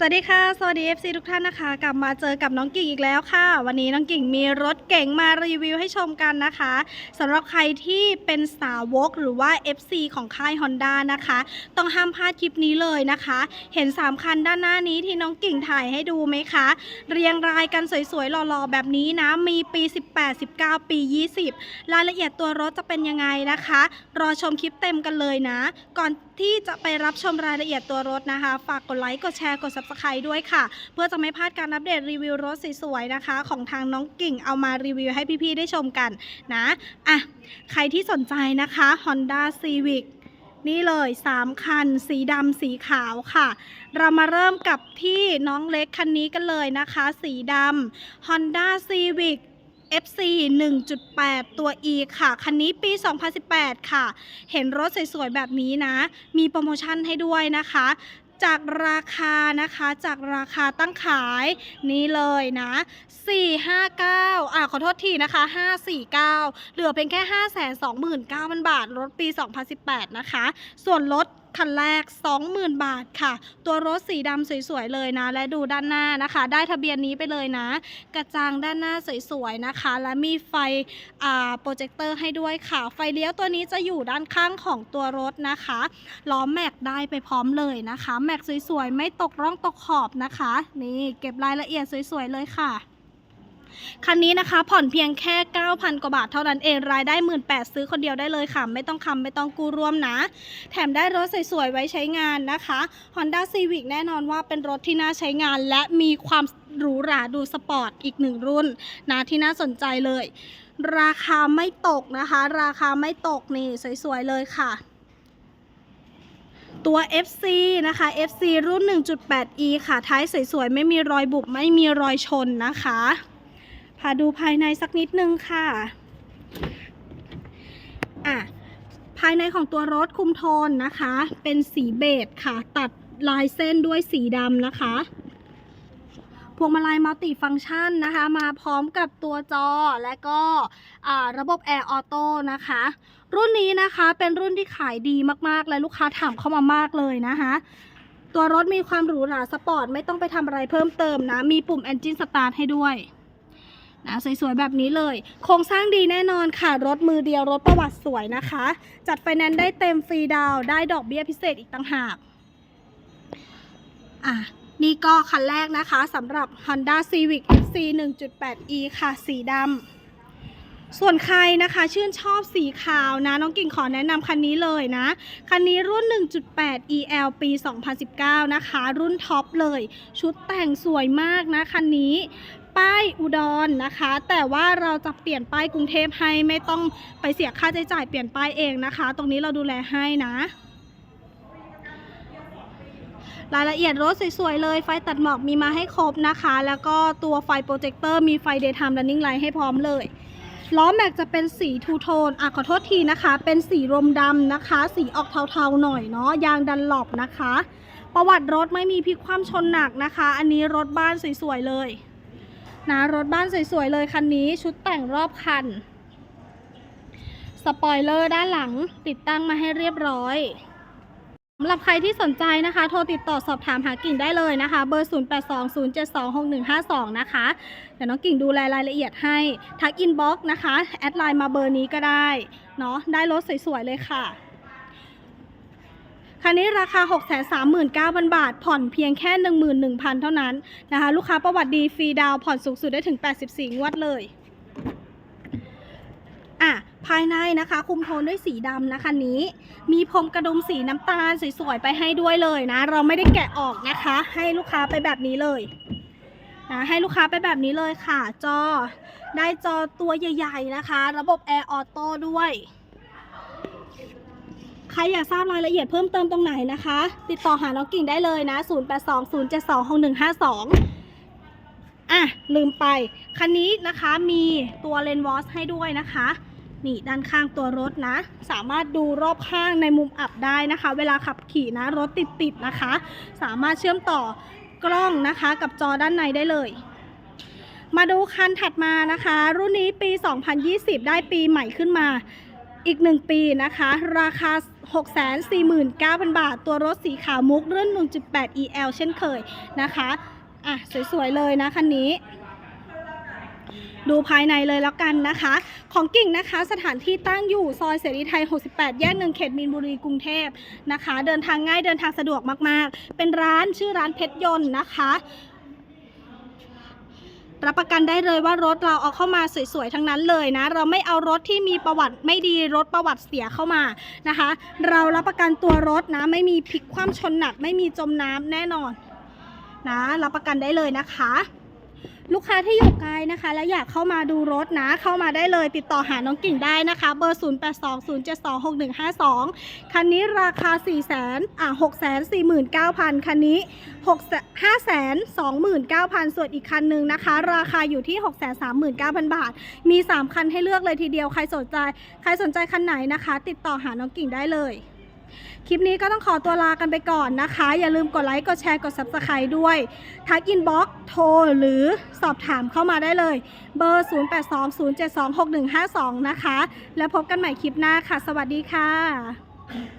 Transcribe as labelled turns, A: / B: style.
A: สวัสดีค่ะ สวัสดี FC ทุกท่านนะคะ กลับมาเจอกับน้องกิ่งอีกแล้วค่ะ วันนี้น้องกิ่งมีรถเก๋งมารีวิวให้ชมกันนะคะสำหรับใครที่เป็นสาวกหรือว่า FC ของค่าย Honda นะคะ ต้องห้ามพลาดคลิปนี้เลยนะคะ เห็น 3 คันด้านหน้านี้ที่น้องกิ่งถ่ายให้ดูไหมคะ เรียงรายกันสวยๆหล่อๆแบบนี้นะ มีปี 18 19 ปี 20 รายละเอียดตัวรถจะเป็นยังไงนะคะ รอชมคลิปเต็มกันเลยนะ ก่อนที่จะไปรับชมรายละเอียดตัวรถนะคะ ฝากกดไลค์กดแชร์กด subscribe ด้วยค่ะ เพื่อจะไม่พลาดการอัปเดตรีวิวรถสวยๆนะคะ ของทางน้องกิ่งเอามารีวิวให้พี่ๆได้ชมกันนะอะใครที่สนใจนะคะ Honda Civic นี่เลย 3 คัน สีดำสีขาวค่ะ เรามาเริ่มกับที่น้องเล็กคันนี้กันเลยนะคะ สีดำ Honda Civic FC 1.8 ตัว E ค่ะ คันนี้ปี 2018 ค่ะ เห็นรถสวยๆ แบบนี้นะ มีโปรโมชั่นให้ด้วยนะคะ จากราคานะคะจากราคาตั้งขายนี้เลยนะ 459อ่าขอโทษทีนะคะ 549 เหลือเพียงแค่ 529,000 บาท รถปี 2018 นะคะ ส่วนรถคันแรก 20,000 บาทค่ะ ตัวรถสีดำสวยๆเลยนะ และดูด้านหน้านะคะ ได้ทะเบียนนี้ไปเลยนะ กระจังด้านหน้าสวยๆนะคะ และมีไฟอ่าโปรเจคเตอร์ให้ด้วยค่ะ ไฟเลี้ยวตัวนี้จะอยู่ด้านข้างของตัวรถนะคะล้อแม็กได้ไปพร้อมเลยนะคะ แม็กสวยๆ ไม่ตกร่องตกขอบนะคะ นี่เก็บรายละเอียดสวยๆเลยค่ะ คันนี้นะคะผ่อนเพียงแค่ 9,000 กว่าบาทเท่านั้นเองรายได้ 1 8ื่นซื้อคนเดียวได้เลยค่ะ ไม่ต้องคำไม่ต้องกู้ร่วมนะ แถมได้รถสวยๆไว้ใช้งานนะคะ Honda Civic แน่นอนว่าเป็นรถที่น่าใช้งาน และมีความหรูหราดูสปอร์ตอีกหนึ่งรุ่นนะที่น่าสนใจเลย ราคาไม่ตกนะคะ ราคาไม่ตกนี่สวยๆเลยค่ะตัว FC นะคะ FC รุ่น 1.8e ค่ะ ท้ายสวยๆ ไม่มีรอยบุบ ไม่มีรอยชนนะคะ พาดูภายในสักนิดนึงค่ะอะ ภายในของตัวรถคุมโทนนะคะ เป็นสีเบจค่ะ ตัดลายเส้นด้วยสีดำนะคะพวงมาลัยมัลติฟังก์ชันนะคะ มาพร้อมกับตัวจอและก็ระบบแอร์ออโต้นะคะ รุ่นนี้นะคะเป็นรุ่นที่ขายดีมากๆ และลูกค้าถามเข้ามามากเลยนะคะ ตัวรถมีความหรูหราสปอร์ต ไม่ต้องไปทำอะไรเพิ่มเติมนะ มีปุ่ม Engine Start ให้ด้วย นะสวยๆแบบนี้เลย โครงสร้างดีแน่นอนค่ะ รถมือเดียวรถประวัติสวยนะคะ จัดไฟแนนซ์ได้เต็มฟรีดาวได้ดอกเบี้ยพิเศษอีกต่างหากอะนี่ก็คันแรกนะคะสำหรับ Honda Civic FC 1.8e ค่ะ สีดำ ส่วนใครนะคะชื่นชอบสีขาวนะ น้องกิ่งขอแนะนำคันนี้เลยนะ คันนี้รุ่น 1.8 EL ปี 2019 นะคะ รุ่นท็อปเลย ชุดแต่งสวยมากนะ คันนี้ ป้ายอุดรนะคะ แต่ว่าเราจะเปลี่ยนป้ายกรุงเทพให้ไม่ต้องไปเสียค่าใช้จ่ายเปลี่ยนป้ายเองนะคะ ตรงนี้เราดูแลให้นะรายละเอียดรถสวยๆเลย ไฟตัดหมอกมีมาให้ครบนะคะ แล้วก็ตัวไฟโปรเจคเตอร์มีไฟ daytime running light ให้พร้อมเลย ล้อแม็กจะเป็นสีทูโทนอะขอโทษทีนะคะ เป็นสีรมดำนะคะ สีออกเทาๆหน่อยเนาะ ยางดันหลบนะคะ ประวัติรถไม่มีพลิกคว่ำชนหนักนะคะ อันนี้รถบ้านสวยๆเลย นะรถบ้านสวยๆเลยคันนี้ชุดแต่งรอบคัน สปอยเลอร์ด้านหลังติดตั้งมาให้เรียบร้อยสำหรับใครที่สนใจนะคะ โทรติดต่อสอบถามหากิ่งได้เลยนะคะ เบอร์ 0820726152 นะคะ เดี๋ยวน้องกิ่งดูแลรายละเอียดให้ ทักอินบ็อกซ์นะคะ แอดไลน์มาเบอร์นี้ก็ได้ เนาะได้รถสวยๆเลยค่ะ คันนี้ราคา 639,000 บาท ผ่อนเพียงแค่ 11,000 เท่านั้นนะคะ ลูกค้าประวัติดีฟรีดาวผ่อนสูงสุดได้ถึง 84 งวดเลยอะภายในนะคะคุมโทนด้วยสีดำนะคะนี้ มีพรมกระดุมสีน้ำตาลสวยๆไปให้ด้วยเลยนะ เราไม่ได้แกะออกนะคะ ให้ลูกค้าไปแบบนี้เลยนะให้ลูกค้าไปแบบนี้เลยค่ะ จอได้จอตัวใหญ่ ๆ นะคะ ระบบแอร์ออโต้ด้วย ใครอยากทราบรายละเอียดเพิ่มเติมตรงไหนนะคะ ติดต่อหาน้องกิ่งได้เลยนะ 0820726152 อะ ลืมไป คันนี้นะคะมีตัวเลนส์วอชให้ด้วยนะคะ นี่ด้านข้างตัวรถนะ สามารถดูรอบข้างในมุมอับได้นะคะ เวลาขับขี่นะ รถติดๆนะคะ สามารถเชื่อมต่อกล้องนะคะกับจอด้านในได้เลยมาดูคันถัดมานะคะ รุ่นนี้ปี 2020 ได้ปีใหม่ขึ้นมา อีก 1 ปีนะคะ ราคา 649,000 บาท ตัวรถสีขาวมุกรุ่น1.8 EL เช่นเคยนะคะอะสวย ๆ เลยนะคันนี้ดูภายในเลยแล้วกันนะคะ ของกิ่งนะคะสถานที่ตั้งอยู่ซอยเสรีไทย 68 แยกหนึ่งเขตมีนบุรีกรุงเทพนะคะ เดินทางง่ายเดินทางสะดวกมาก ๆ เป็นร้านชื่อร้านเพชรยนต์นะคะ รับประกันได้เลยว่ารถเราเอาเข้ามาสวยๆทั้งนั้นเลยนะ เราไม่เอารถที่มีประวัติไม่ดีรถประวัติเสียเข้ามานะคะ เรารับประกันตัวรถนะ ไม่มีพลิกคว่ำชนหนัก ไม่มีจมน้ำแน่นอนนะ รับประกันได้เลยนะคะ ลูกค้าที่อยู่ไกลนะคะ และอยากเข้ามาดูรถนะ เข้ามาได้เลยติดต่อหาน้องกิ่งได้นะคะ เบอร์ 0820726152 คันนี้ราคา4 0 0 0 0 0อะ649,000 คันนี้ 6 529,000 ส่วนอีกคันหนึ่งนะคะ ราคาอยู่ที่ 639,000 บาท มี 3 คันให้เลือกเลยทีเดียวใครสนใจ ใครสนใจคันไหนนะคะ ติดต่อหาน้องกิ่งได้เลย คลิปนี้ก็ต้องขอตัวลากันไปก่อนนะคะ อย่าลืมกดไลค์ กดแชร์ กด Subscribe ด้วย ทักอินบ็อกโทร หรือสอบถามเข้ามาได้เลย เบอร์ 0820726152 นะคะ แล้วพบกันใหม่คลิปหน้าค่ะ สวัสดีค่ะ